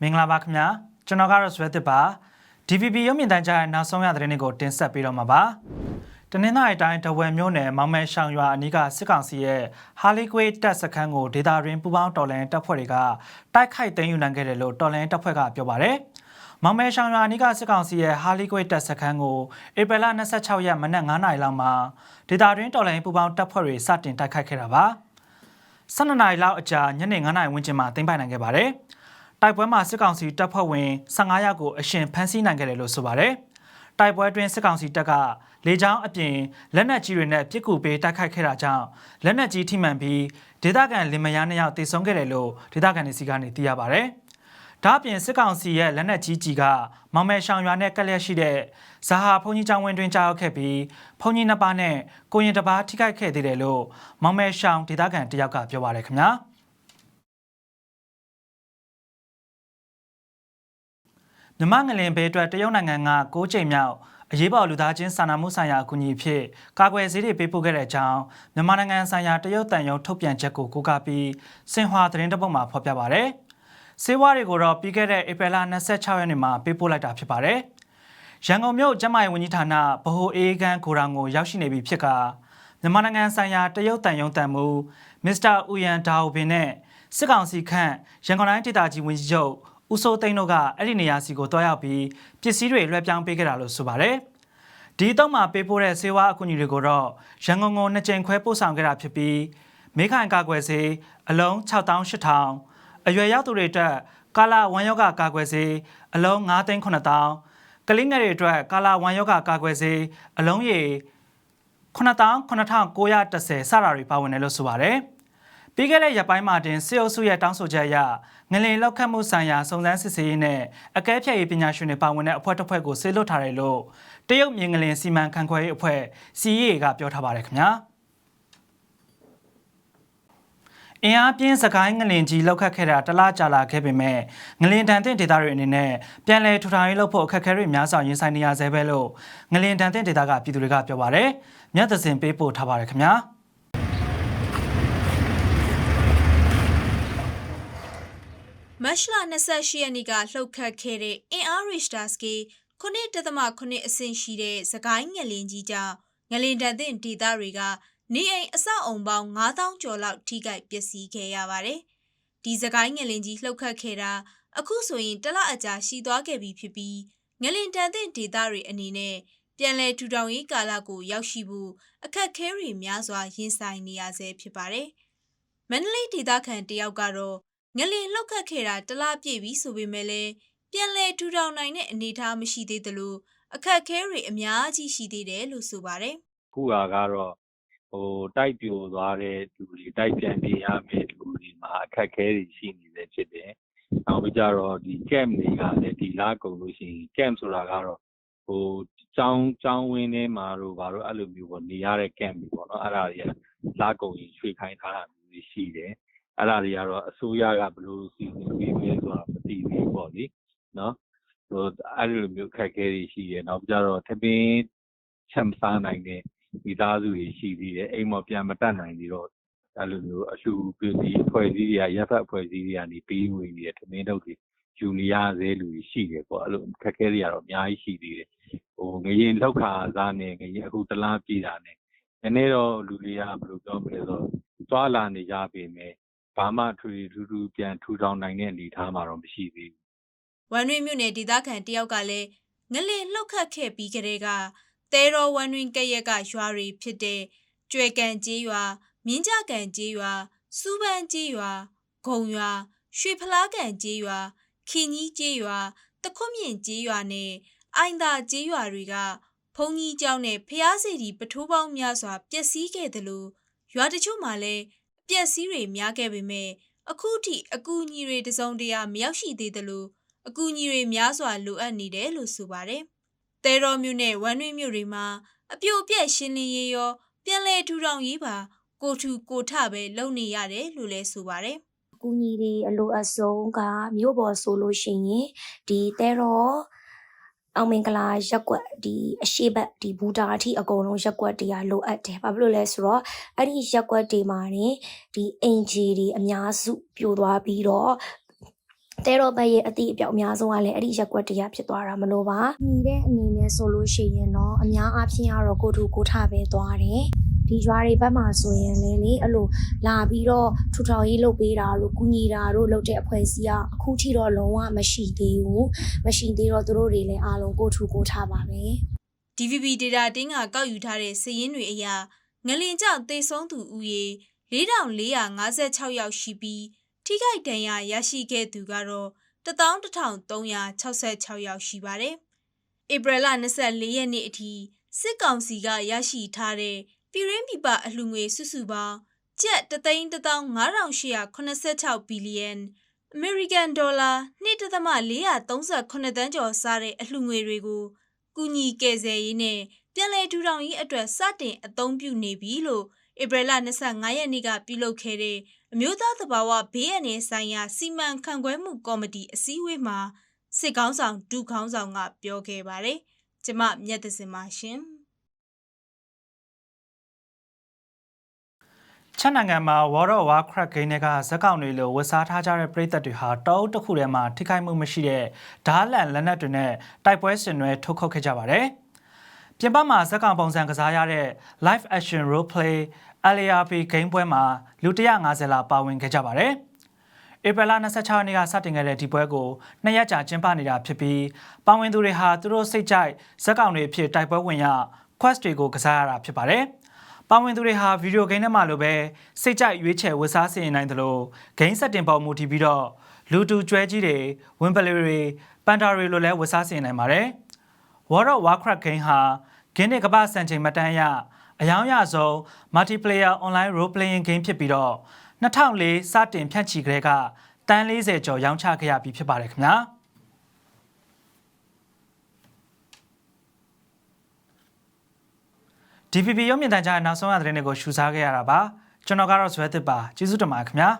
မင်္ဂလာပါခင်ဗျာကျွန်တော်ကတော့ဆွဲသစ်ပါ DVB ရုပ်မြင်သံကြားရဲ့နောက်ဆုံးရသတင်းတွေကိုတင်ဆက်ပေးတော့မှာပါတနင်္လာရီတိုင်းတဝယ်မြို့နယ်မောင်မဲရှောင်ရွာအနီးကစစ်ကောင်စီရဲ့ဟာလီကွေးတပ်စခန်းကိုဒေတာရင်းပူပေါင်းတော်လန်တပ်ဖွဲ့တွေကတိုက်ခိုက်သိမ်းယူနိုင်ခဲ့တယ်လို့တော်လန်တပ်ဖွဲ့ကပြောပါတယ်မောင်မဲရှောင်ရွာအနီးကစစ်ကောင်စီရဲ့ဟာလီကွေးတပ်စခန်းကိုဧပြီလ26ရက်မနက်9:00နာရီလောက်မှာဒေတာရင်းတော်လန်ပူပေါင်းတပ်ဖွဲ့တွေစတင်တိုက်ခိုက်ခဲ့တာပါ 12နာရီလောက်အကြာညနေ9:00နာရီဝန်းကျင်မှာသိမ်းပိုက်နိုင်ခဲ့ပါတယ်တိုက်ပွဲမှာစစ်ကောင်စီတပ်ဖွဲ့ဝင်15ယောက်ကိုအရှင်ဖမ်းဆီးနိုင်ခဲ့တယ်လို့ဆိုပါတယ်။တိုက်ပွဲအတွင်းစစ်ကောင်စီတပ်ကလေကြောင်းအပြင်လက်နက်ကြီးတွေနဲ့ပစ်ကူပေးတိုက်ခိုက်ခဲ့တာကြောင့်လက်နက်ကြီးထိမှန်ပြီးဒေသခံလင်မယားနှစ်ယောက်တေဆုံးခဲ့တယ်လို့ဒေသခံတွေစီကနေသိရပါတယ်။ ဒါ့အပြင်စစ်ကောင်စီရဲ့လက်နက်ကြီးကြီးကမောင်မဲရှောင်ရွာနဲ့ကက်လျက်ရှိတဲ့ဇာဟာဘုံကြီးကျောင်းဝင်းတွင်ကြားရောက်ခဲ့ပြီးဘုံကြီးနှစ်ပါးနဲ့ကိုရင်တစ်ပါးထိခိုက်ခဲ့သေးတယ်လို့မောင်မဲရှောင်ဒေသခံတယောက်ကပြောပါတယ်ခင်ဗျာ။မြမငလင်ဘေးအတွက်တရုတ်နိုင်ငံက6ချိန်မြောက်အရေးပေါ်လူသားချင်းစာနာမှုဆိုင်ရာအကူအညီအဖြစ်ကာကွယ်ဆေးတွေပေးပို့ခဲ့တဲ့အကြောင်းမြန်မာနိုင်ငံဆိုင်ရာတရုတ်တန်ယုံထုတ်ပြန်ချက်ကိုကိုးကားပြီးစင်ဟွာသတင်းတစ်ပုဒ်မှာဖော်ပြပါဗျ။ ဆေးဝါးတွေကိုတော့ပြီးခဲ့တဲ့ဧပြီလ26ရက်နေ့မှာပေးပို့လိုက်တာဖြစ်ပါတယ်။ရန်ကုန်မြို့ကျန်းမာရေးဝန်ကြီးဌာနဗဟိုအေးကန်းကိုရောင်ကိုရောက်ရှိနေပြီဖြစ်ကမြန်မာနိုင်ငံဆိုင်ရာတရုတ်တန်ယုံတန်မူမစ္စတာဦးယန်ဒါအိုဘင်နဲ့စစ်ကောင်စီခန့်ရန်ကုန်တိုင်းဒေသကြီးဝန်ကြီးချုပ်ဦးစိုးသိန်းတို့ကအဲ့ဒီနေရာစီကိုတွားရောက်ပြီးပစ္စည်းတွေလွှဲပြောင်းပေးခဲ့တာလို့ဆိုပါတယ်။ဒီတော့မှပေးပို့တဲ့ဆေးဝါးအကူအညီတွေကိုတော့ရန်ကုန်ကိုနှစ်ကြိမ်ခွဲပို့ဆောင်ခဲ့တာဖြစ်ပြီးမေခိုင်ကာကွယ်ဆေးအလုံး6800 အရွယ်ရောက်သူတွေအတွက်ကာလာဝမ်ယောဂကာကွယ်ဆေးအလုံး9,9000ကလေးငယ်တွေအတွက်ကာလာဝမ်ယောဂကာကွယ်ဆေးအလုံးရေ99,910စတာတွေပါဝင်တယ်လို့ဆိုပါတယ်။ပြီးခဲ့တဲ့ရက်ပိုင်းမှာတင်စေအုပ်စုရဲ့တောင်းဆိုချက်အရငလင်လောက်ခတ်မှုဆိုင်ရာစုံစမ်းစစ်ဆေးရေးနဲ့အကဲဖြတ်ရေးပညာရှင်တွေပါဝင်တဲ့အဖွဲ့တစ်ဖွဲ့ကိုဆေးလွတ်ထားတယ်လို့တရုတ်မြင်းငလင်စီမံခန့်ခွဲရေးအဖွဲ့ CEA ကပြောထားပါတယ်ခင်ဗျာ အင်အားပြင်းစကိုင်းငလင်ကြီးလောက်ခတ်ခဲ့တာတလားကြာလာခဲ့ပေမဲ့ငလင်တန်တဲ့ဒေသတွေအနေနဲ့ပြန်လည်ထူထောင်ရေးလုပ်ဖို့အခက်အခဲတွေများစွာရင်ဆိုင်နေရဆဲပဲလို့ငလင်တန်တဲ့ဒေသကပြည်သူတွေကပြောပါတယ်မြတ်သစင်ပေးပို့ထားပါတယ်ခင်ဗျာမတ်လ28ရက်နေ့ကလှုပ်ခတ်ခဲ့တဲ့အင်အားရစ်တာစကေ9.9အဆင့်ရှိတဲ့စကိုင်းငလင်ကြီးကြောင့်ငလင်တန်တဲ့ဒေသတွေက နေအိမ်အဆောက်အုံပေါင်း9000ကျော်လောက်ထိခိုက်ပျက်စီးခဲ့ရပါတယ်။ဒီစကိုင်းငလင်ကြီးလှုပ်ခတ်ခဲ့တာအခုဆိုရင်တစ်လအကြာရှိသွားခဲ့ပြီဖြစ်ပြီးငလင်တန်တဲ့ဒေသတွေအနေနဲ့ပြန်လည်ထူထောင်ရေးကာလကိုရောက်ရှိဖို့အခက်ခဲတွေများစွာရင်ဆိုင်နေရဆဲဖြစ်ပါတယ်။မန္တလေးဒေသခံတယောက်ကတော့ငလင်လှုပ်ခတ်ခဲ့တာတလားပြည့်ပြီဆိုပေမဲ့လည်းပြန်လည်ထူထောင်နိုင်တဲ့အနေအထားမရှိသေးသလိုအခက်ခဲတွေအများကြီးရှိသေးတယ်လို့ဆိုပါတယ်ခုဟာကတော့ ဟိုတိုက်ပြိုသွားတဲ့လူတွေတိုက်ပြန်နေရမယ့်လူတွေမှာအခက်အခဲတွေရှိနေတယ်ဖြစ်တယ်။နောက်ပြီးကြတော့ဒီ camp တွေကလည်းဒီလားကုန်လို့ရှိရင် camp ဆိုတာကတော့ဟိုကျောင်းကျောင်းဝင်းထဲမှာတော့ဘာလို့အဲ့လိုမျိုးပေါ့နေရတဲ့ camp တွေပေါ့နော်အဲ့ဒါတွေကလားကုန်ရင်ရွှေခိုင်းထားတာမျိုးတွေရှိတယ်။အဲ့ဒါတွေကတော့အစိုးရကဘယ်လိုစီစဉ်ပေးမလဲဆိုတာမသိဘူးပေါ့လေနော်ဟိုအဲ့လိုမျိုးခက်ခဲတွေရှိတယ်နောက်ပြီးကြတော့သပင်းချက်မစားနိုင်တဲ့ မိသားစုတွေရှိသေးတယ်အိမ်မော်ပြန်မတက်နိုင်သေးတော့အဲ့လိုမျိုးအလှူပစ္စည်းအဖွဲ့အစည်းတွေကရပ်ဖက်အဖွဲ့အစည်းတွေကနေပေးဝင်နေတဲ့တမင်းတို့တွေယူနေရသေးလူတွေရှိတယ်ပေါ့အဲ့လိုခက်ခဲတွေကတော့အများကြီးရှိသေးတယ်ဟိုငရင်လောက်ခါစားနေငရင်အခုတလားပြည်တာနေနည်းနည်းတော့လူတွေကဘယ်လိုပြောမလဲဆိုတော့သွားလာနေကြပေမဲ့ဘာမှထွေထူးထူးပြန်ထူထောင်နိုင်တဲ့အနေအထားမှာတော့မရှိသေးဘူး။ဝန်တွင်မြို့နယ်ဒေသခံတယောက်ကလည်းငလင်လှုပ်ခတ်ခဲ့ပြီးကလေးက တဲတော်ဝန်တွင်ကဲ့ရက်ကရွာတွေဖြစ်တဲ့ကျွဲကန်ကြီးရွာမြင်းကြကန်ကြီးရွာစူးပန်းကြီးရွာဂုံရွာရွှေဖလားကန်ကြီးရွာခင်းကြီးကြီးရွာတခွမြင့်ကြီးရွာနဲ့အိုင်သာကြီးရွာတွေကဘုံကြီးကျောင်းနဲ့ဖျားစီတီပထိုးပေါင်းများစွာပျက်စီးခဲ့တယ်လို့ရွာတချို့မှာလည်းပျက်စီးတွေများခဲ့ပေမဲ့အခုထိအကူအညီတွေတစုံတရာမရောက်ရှိသေးတယ်လို့အကူအညီတွေများစွာလိုအပ်နေတယ်လို့ဆိုပါတယ်။ တဲတော်မြို့နဲ့ဝမ်းတွင်းမြို့တွေမှာအပြိုအပြက်ရှင်းလင်းရေးရော ပြန်လည်ထူထောင်ရေးပါကိုထူကိုထပဲလုပ်နေရတယ်လို့လည်းဆိုပါတယ်အကူညီတွေအလိုအဆုံးကမြို့ပေါ်ဆိုလို့ရှိရင်ဒီတဲတော့အောင်မင်္ဂလာရက်ကွက်ဒီအရှိဘက်ဒီဘူတာအထိအကုန်လုံးရက်ကွက်တွေကလိုအပ်တယ်ဘာဖြစ်လို့လဲဆိုတော့အဲ့ဒီရက်ကွက်တွေမှာနေဒီအင်ဂျီတွေအများစုပြိုသွားပြီးတော့ တဲတော့ဘက်ရဲ့အတိအပြောက်အများဆုံးကလည်းအဲ့ဒီရက်ကွက်တရားဖြစ်သွားတာမလို့ပါညီတဲ့အနေနဲ့ဆိုလို့ရှိရင်တော့အများအားဖြင့်ကတော့ကိုထူကိုထပဲသွားတယ်ဒီရွာတွေဘက်မှာဆိုရင်လည်းလေအဲ့လိုလာပြီးတော့ထူထောင်ရေးလုပ်ပေးတာလို့ကုညီတာတို့လုပ်တဲ့အဖွဲ့အစည်းကအခုထိတော့လုံးဝမရှိသေးဘူးမရှိသေးတော့သူတို့တွေလည်းအားလုံးကိုထူကိုထပါပဲ DVB data တင်းကကောက်ယူထားတဲ့စာရင်းတွေအရငလင်ကြောင့်သေဆုံးသူဦးရေ4456ယောက်ရှိပြီး ထိခိုက်ဒဏ်ရာရရှိခဲ့သူကတော့11366ယောက်ရှိပါတယ်။ဧပြီလ24ရက်နေ့အထိစစ်ကောင်စီကရရှိထားတဲ့ပြည်ရင်းပြည်ပအလှူငွေစုစုပေါင်းကျပ်3,5886ဘီလီယံ American Dollar 1.438တန်းကျော်စားတဲ့အလှူငွေတွေကိုကူညီကယ်ဆယ်ရေးနဲ့ပြည်လဲထူထောင်ရေးအတွက်စတင်အသုံးပြုနေပြီလို့ ဧပြီလ25ရက်နေ့ကပြုလုပ်ခဲ့တဲ့အမျိုးသားသဘာဝဘေးအန္တရာယ်ဆိုင်ရာစီမံခန့်ခွဲမှုကော်မတီအစည်းအဝေးမှာစစ်ကောင်းဆောင်ဒုခေါင်းဆောင်ကပြောခဲ့ပါတယ်။ကျမမြတ်သစင်ပါရှင်။ချက်နိုင်ငံမှာ World of Warcraft game တွေကဇက်ကောင်တွေလိုဝတ်စားထားကြတဲ့ပရိသတ်တွေဟာတောအုပ်တစ်ခုထဲမှာထိခိုက်မှုမရှိတဲ့ဓားလန်လက်နက်တွေနဲ့တိုက်ပွဲဆင်နွှဲထုတ်ခုတ်ခဲ့ကြပါတယ်။ပြင်ပမှာဇက်ကောင်ပုံစံကစားရတဲ့ Live Action Role Play LARP game ပွဲမှာလူ150လောက်ပါဝင်ခဲ့ကြပါတယ်။ဧပြီလ26ရက်နေ့ကစတင်ခဲ့တဲ့ဒီပွဲကိုနှစ်ရက်ကြာကျင်းပနေတာဖြစ်ပြီးပါဝင်သူတွေဟာသူတို့စိတ်ကြိုက်ဇက်ကောင်တွေအဖြစ်တိုက်ပွဲဝင်ရ quest တွေကိုကစားရတာဖြစ်ပါတယ်။ပါဝင်သူတွေဟာဗီဒီယိုဂိမ်းထဲမှာလိုပဲစိတ်ကြိုက်ရွေးချယ်ဝတ်စားစီရင်နိုင်တယ်လို့ဂိမ်းဆက်တင်ပေါ်မူတည်ပြီးတော့လူတူကျွဲကြီးတွေဝင်းပလီတွေပန်တာတွေလိုလည်းဝတ်စားစီရင်နိုင်ပါတယ်။ World of Warcraft game ဟာဂင်းနဲ့ကမ္ဘာစံချိန်မတန်းရ အယောင်ရဆုံး multiplayer online role playing game ဖြစ်ပြီးတော့2004စတင်ဖြန့်ချီကလေးကတန်း40ကျော်ရောင်းချခဲ့ရပြီးဖြစ်ပါတယ်ခင်ဗျာ။ DVB ရုပ်မြင်သံကြားရဲ့နောက်ဆုံးရသတင်းတွေကိုရှုစားခဲ့ရတာပါကျွန်တော်ကတော့ဇွဲသစ်ပါကျေးဇူးတင်ပါတယ်ခင်ဗျာ